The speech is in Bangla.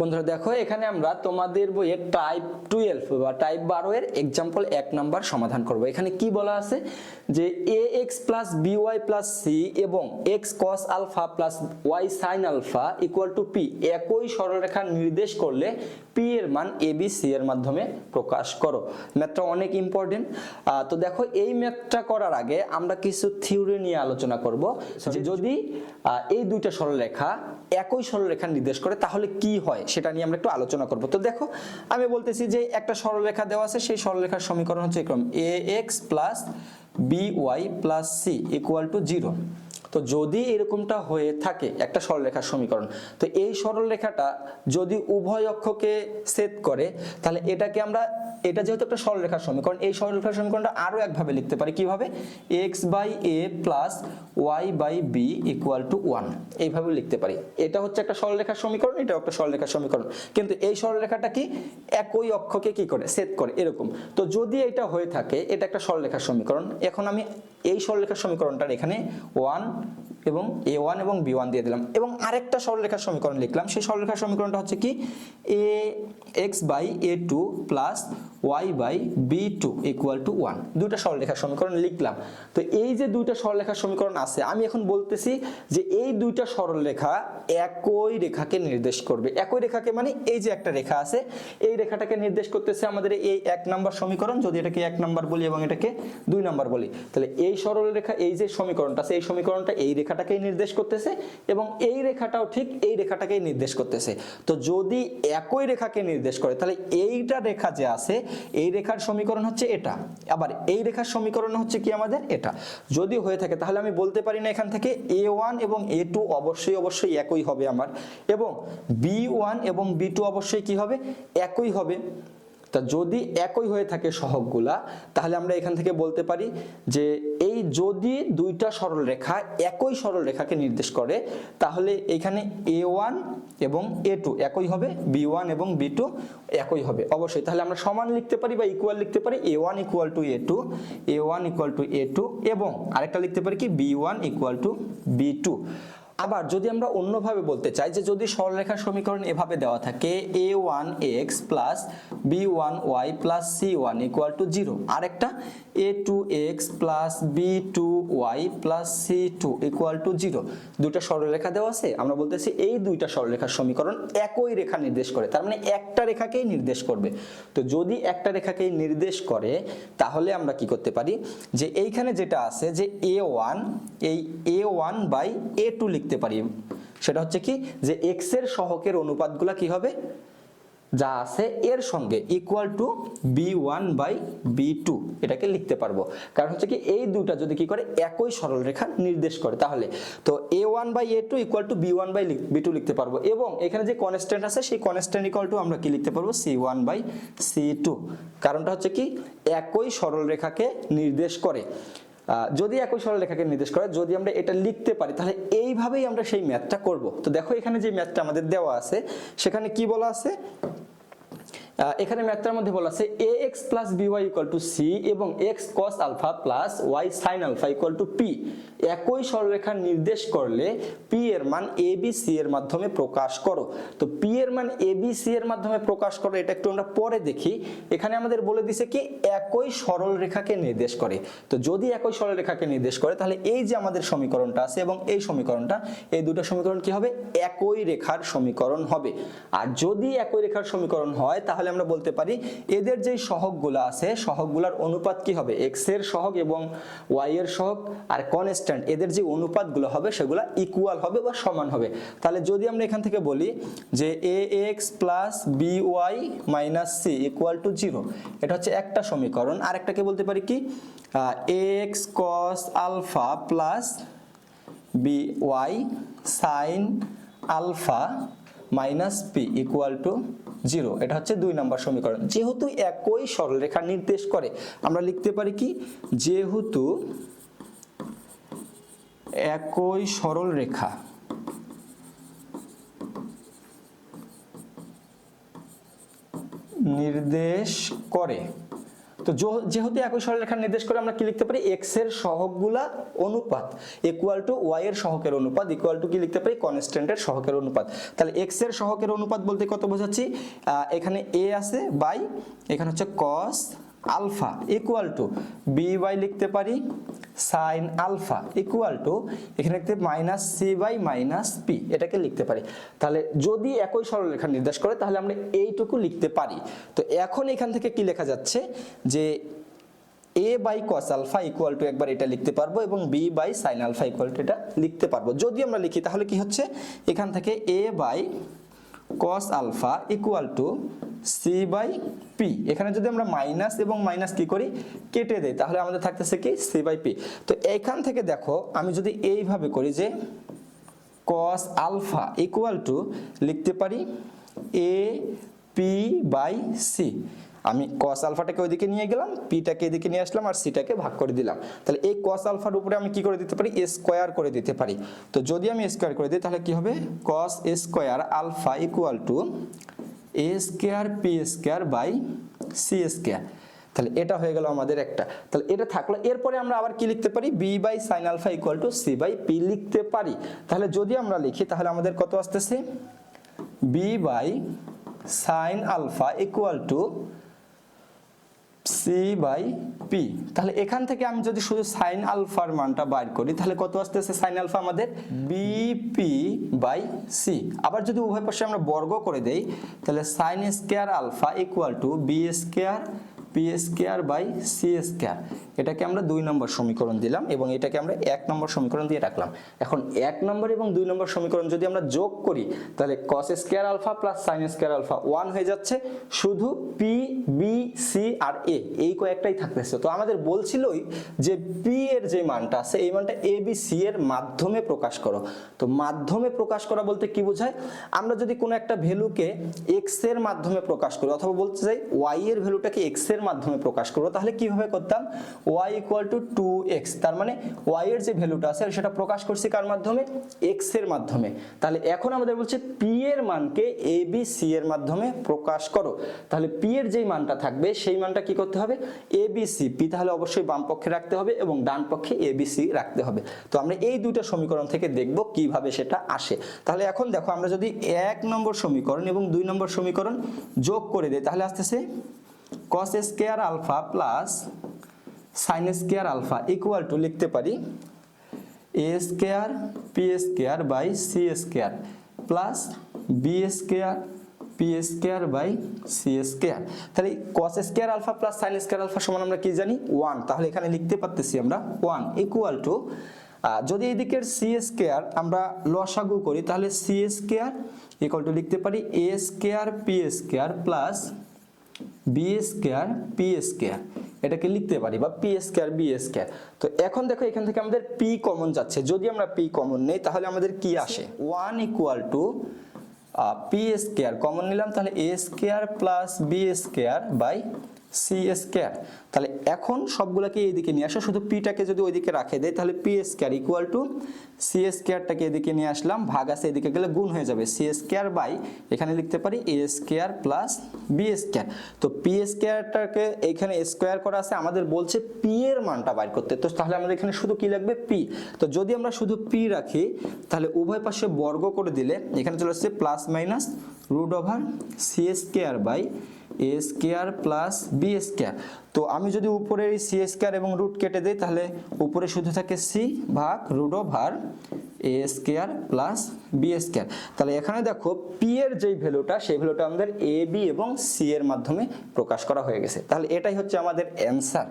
বন্ধুরা দেখো এখানে আমরা তোমাদের বইয়ের টাইপ টুয়েলভ বা টাইপ বারো এর এক্সাম্পল এক নাম্বার সমাধান করব। এখানে কি বলা আছে? যে a x plus b y plus c এবং x cos alpha plus y sine alpha equal to p একই সরলরেখা নির্দেশ করলে পি এর মান এ বি সি এর মাধ্যমে প্রকাশ করো। ম্যাথটা অনেক ইম্পর্টেন্ট তো দেখো এই ম্যাথটা করার আগে আমরা কিছু থিওরি নিয়ে আলোচনা করব। যে যদি এই দুইটা সরলরেখা একই সরলরেখা নির্দেশ করে তাহলে কি হয়? সেটা নিয়ে আমরা একটু আলোচনা করব। তো দেখো, আমি বলতেছি যে একটা সরলরেখা দেওয়া আছে, সেই সরলরেখার সমীকরণ হচ্ছে এরকম a x plus b y plus c equal to zero তো যদি এরকমটা হয়ে থাকে, একটা সরলরেখার সমীকরণ, তো এই সরলরেখাটা যদি উভয় অক্ষকে সেট করে, তাহলে এটাকে আমরা, এটা যেহেতু একটা সরলরেখার সমীকরণ, এই সরলরেখার সমীকরণটা আরও একভাবে লিখতে পারি কীভাবে? X by a plus y by b equal to one এইভাবে লিখতে পারি। এটা হচ্ছে একটা সরলরেখার সমীকরণ, এটাও একটা সরলরেখার সমীকরণ। কিন্তু এই সরলরেখাটা কি? একই অক্ষকে কি করে? সেট করে, এরকম। তো যদি এটা হয়ে থাকে, এটা একটা সরলরেখার সমীকরণ। এখন আমি এই সরলরেখার সমীকরণটার এখানে ওয়ান এবং এ ওয়ান এবং বি ওয়ান দিয়ে দিলাম। এবং আরেকটা সরলরেখার সমীকরণ লিখলাম। সেই সরলরেখার সমীকরণটা হচ্ছে কি, a x by a two plus y by b two equal to one দুইটা সরলরেখার সমীকরণ লিখলাম। তো এই যে দুইটা সরলরেখার সমীকরণ আছে, আমি এখন বলতেছি যে এই দুইটা সরলরেখা একই রেখাকে নির্দেশ করবে। একই রেখাকে মানে এই যে একটা রেখা আছে, এই রেখাটাকে নির্দেশ করতেছে আমাদের এই এক নাম্বার সমীকরণ। যদি এটাকে এক নাম্বার বলি এবং এটাকে দুই নাম্বার বলি, তাহলে এই সরল রেখা এই যে সমীকরণটা আছে, এই সমীকরণটা এই রেখাটাকেই নির্দেশ করতেছে এবং এই রেখাটাও ঠিক এই রেখাটাকেই নির্দেশ করতেছে। তো যদি একই রেখাকে নির্দেশ করে, তাহলে এইটা রেখা যে আছে এই রেখার সমীকরণ হচ্ছে এটা। আবার এই রেখার সমীকরণ হচ্ছে কি আমাদের? এটা। যদি হয়ে থাকে, তাহলে আমি বলতে পারি না এখান থেকে এ ওয়ান এবং এ টু অবশ্যই অবশ্যই একই হবে আমার। এবং বি ওয়ান এবং বি টু অবশ্যই কি হবে? একই হবে। তা যদি একই হয়ে থাকে সহগগুলা, তাহলে আমরা এখান থেকে বলতে পারি যে এই যদি দুইটা সরল রেখা একই সরল রেখাকে নির্দেশ করে, তাহলে এখানে এ ওয়ান এবং এ টু একই হবে বি ওয়ান এবং বি টু একই হবে। অবশ্যই, তাহলে আমরা সমান লিখতে পারি বা ইকুয়াল লিখতে পারি a one equal to a two a one equal to a two এবং আরেকটা লিখতে পারি কি b one equal to b two আবার যদি আমরা অন্যভাবে বলতে চাই যে যদি সরলরেখার সমীকরণ এভাবে দেওয়া থাকে a one x plus b one y plus c one equal to zero আরেকটা a two x plus b two y plus c two equal to zero দুটো সরলরেখা দেওয়া আছে, আমরা বলতেছি এই দুইটা সরলরেখার সমীকরণ একই রেখা নির্দেশ করে, তার মানে একটা রেখাকেই নির্দেশ করবে। তো যদি একটা রেখাকেই নির্দেশ করে, তাহলে আমরা কি করতে পারি? যে এইখানে যেটা আছে যে এ ওয়ান এই a one by a two লিখতে পারি। সেটা হচ্ছে কি? যে এক্সের সহকের অনুপাতগুলো কি হবে? যা আছে এর সঙ্গে equal to b one by b two এটাকে লিখতে পারব। কারণ হচ্ছে কি, এই দুটা যদি কি করে? একই সরল রেখা নির্দেশ করে। তাহলে তো a one by a two equal to b one by b two লিখতে পারব। এবং এখানে যে কনস্ট্যান্ট আছে, সেই কনস্ট্যান্ট ইকুয়াল টু আমরা কি লিখতে পারব? C one by c two কারণটা হচ্ছে কি, একই সরল রেখাকে নির্দেশ করে। যদি একই সরলরেখাকে নির্দেশ করে, যদি আমরা এটা লিখতে পারি, তাহলে এইভাবেই আমরা সেই ম্যাথটা করব। তো দেখো এখানে যে ম্যাথটা আমাদের দেওয়া আছে, সেখানে কি বলা আছে? এখানে ম্যাথটার মধ্যে বলা আছে a x plus b y equal to c এবং x cos alpha plus y sine alpha equal to p একই সরলরেখা নির্দেশ করলে পি এর মান এ বি সি এর মাধ্যমে প্রকাশ করো। তো পি এর মান এ বি সি এর মাধ্যমে প্রকাশ করো, এটা একটু আমরা পরে দেখি। এখানে আমাদের বলে দিছে কি, একই সরল রেখাকে নির্দেশ করে। তো যদি একই সরল রেখাকে নির্দেশ করে, তাহলে এই যে আমাদের সমীকরণটা আছে এবং এই সমীকরণটা, এই দুটো সমীকরণ কি হবে? একই রেখার সমীকরণ হবে। আর যদি একই রেখার সমীকরণ হয়, তাহলে আমরা বলতে পারি, এদের যে সহগগুলো আছে, সহগগুলোর অনুপাত কি হবে? এক্সের সহগ এবং ওয়াই এর সহগ আর কনস্ট্যান্ট এদের যে অনুপাতগুলো হবে, সেগুলো ইকুয়াল হবে বা সমান হবে। তাহলে যদি আমরা এখান থেকে বলি যে a x plus b y minus c equal to zero এটা হচ্ছে একটা সমীকরণ। আর একটাকে বলতে পারি কি? X cos alpha plus b y sine alpha minus p equal to zero এটা হচ্ছে দুই নম্বর সমীকরণ। যেহেতু একই সরলরেখা নির্দেশ করে, আমরা লিখতে পারি কি? যেহেতু একই সরল রেখা নির্দেশ করে তো যেহেতু একই সরলরেখা নির্দেশ করে আমরা কি লিখতে পারি? এক্সের সহগগুলা অনুপাত ইকুয়াল টু ওয়াই এর সহকের অনুপাত ইকুয়াল টু কি লিখতে পারি? কনস্ট্যান্টের সহকের অনুপাত। তাহলে এক্সের সহকের অনুপাত বলতে কত বোঝাচ্ছি? এখানে এ আছে বাই এখানে হচ্ছে cos alpha equal to b by লিখতে পারি। সাইন আলফা ইকুয়াল টু এখানে লিখতে minus c by minus p এটাকে লিখতে পারি। তাহলে যদি একই সরলরেখা নির্দেশ করে, তাহলে আমরা এইটুকু লিখতে পারি। তো এখন এখান থেকে কি লেখা যাচ্ছে? যে a by cos alpha equal to একবার এটা লিখতে পারব এবং b by sine alpha equal to এটা লিখতে পারব। যদি আমরা লিখি, তাহলে কি হচ্ছে? এখান থেকে a by cos alpha equal to c by p এখানে যদি আমরা মাইনাস এবং মাইনাস কি করি, কেটে দেই, তাহলে আমাদের থাকতেছে কি? সি বাই পি তো এখান থেকে দেখো, আমি যদি এইভাবে করি যে কস আলফা ইকুয়াল টু লিখতে পারি এ পি বাই সি আমি কস আলফাটাকে ওইদিকে নিয়ে গেলাম পিটাকে এদিকে নিয়ে আসলাম, আর সিটাকে ভাগ করে দিলাম। তাহলে এই কস আলফার উপরে আমি কি করে দিতে পারি? স্কোয়ার করে দিতে পারি। তো যদি আমি স্কোয়ার করে দিই, তাহলে কি হবে? Cos square alpha equal to a square p square by c square তাহলে এটা হয়ে গেল আমাদের একটা। তাহলে এটা থাকল, এরপরে আমরা আবার কি লিখতে পারি? B by sine alpha equal to c by p লিখতে পারি। তাহলে যদি আমরা লিখি, তাহলে আমাদের কত আসতেছে? B by sine alpha equal to c by p তাহলে এখান থেকে আমি যদি শুধু সাইন আলফার মানটা বাইর করি, তাহলে কত আসতেছে সাইন আলফা আমাদের? বিপি বাই সি আবার যদি উভয় পাশে আমরা বর্গ করে দেই, তাহলে sine square alpha equal to b square p square by c square এটাকে আমরা দুই নম্বর সমীকরণ দিলাম এবং এটাকে আমরা এক নম্বর সমীকরণ দিয়ে রাখলাম। এখন এক নম্বর এবং দুই নম্বর সমীকরণ যদি আমরা যোগ করি, তাহলে cos square alpha plus sine square alpha one হয়ে যাচ্ছে। শুধু পি বি সি আর এ এই কয়েকটাই থাকতেছে। তো আমাদের বলছিলই যে পি এর যে মানটা আছে, এই মানটা এ বি সি এর মাধ্যমে প্রকাশ করো। তো মাধ্যমে প্রকাশ করা বলতে কি বোঝায়? আমরা যদি কোনো একটা ভ্যালুকে এক্সের মাধ্যমে প্রকাশ করি, অথবা বলতে চাই ওয়াই এর ভ্যালুটাকে এক্সের মাধ্যমে প্রকাশ করব। তাহলে কীভাবে করতাম? Y equal to two x তার মানে ওয়াই এর যে ভ্যালুটা আছে, সেটা প্রকাশ করছি কার মাধ্যমে? এক্সের মাধ্যমে। তাহলে এখন আমাদের বলছে পি এর মানকে এ বি সি এর মাধ্যমে প্রকাশ করো। তাহলে পি এর যেই মানটা থাকবে, সেই মানটা কি করতে হবে? এ বি সি পি তাহলে অবশ্যই বাম পক্ষে রাখতে হবে এবং ডান পক্ষে এ বি সি রাখতে হবে। তো আমরা এই দুইটা সমীকরণ থেকে দেখব কীভাবে সেটা আসে। তাহলে এখন দেখো, আমরা যদি এক নম্বর সমীকরণ এবং দুই নম্বর সমীকরণ যোগ করে দিই, তাহলে আসতেছে cos square alpha plus sine square alpha equal to লিখতে পারি a square p square by c square plus b square p square by c square তাহলে cos square alpha plus sine square alpha সমান আমরা কি জানি? ওয়ান তাহলে এখানে লিখতে পারতেছি আমরা ওয়ান ইকুয়াল টু যদি এদিকের সি স্কয়ার আমরা লসাগু করি, তাহলে সি স্কয়ার ইকুয়াল টু লিখতে পারি a square p square plus b square p square এটাকে লিখতে পারি, বা পি স্কোয়ার বি স্কোয়ার তো এখন দেখো, এখান থেকে আমাদের পি কমন যাচ্ছে। যদি আমরা পি কমন নেই, তাহলে আমাদের কি আসে? One equal to p square common নিলাম, তাহলে a square plus b square by c square তাহলে এখন সবগুলোকে এইদিকে নিয়ে আসো, শুধু পিটাকে যদি ওইদিকে রাখে দেয় তাহলে p square equal to c স্কয়ারটাকে এদিকে নিয়ে আসলাম, ভাগ আছে এদিকে গেলে গুণ হয়ে যাবে। সি স্কয়ার বাই, এখানে লিখতে পারি a square plus b square তো পি স্কয়ারটাকে এখানে স্কোয়ার করা আছে, আমাদের বলছে পি এর মানটা বাইর করতে। তো তাহলে আমাদের এখানে শুধু কি লাগবে? পি তো যদি আমরা শুধু পি রাখি, তাহলে উভয় পাশে বর্গ করে দিলে, এখানে চলে আসছে plus minus root over c square by a square plus b square তো আমি যদি উপরের এই সি স্কেয়ার এবং রুট কেটে দিই, তাহলে উপরে শুধু থাকে সি ভাগ root over a square plus b square তাহলে এখানে দেখো পি এর যেই ভ্যালুটা সেই ভ্যালুটা আমাদের এ বি এবং সি এর মাধ্যমে প্রকাশ করা হয়ে গেছে। তাহলে এটাই হচ্ছে আমাদের অ্যান্সার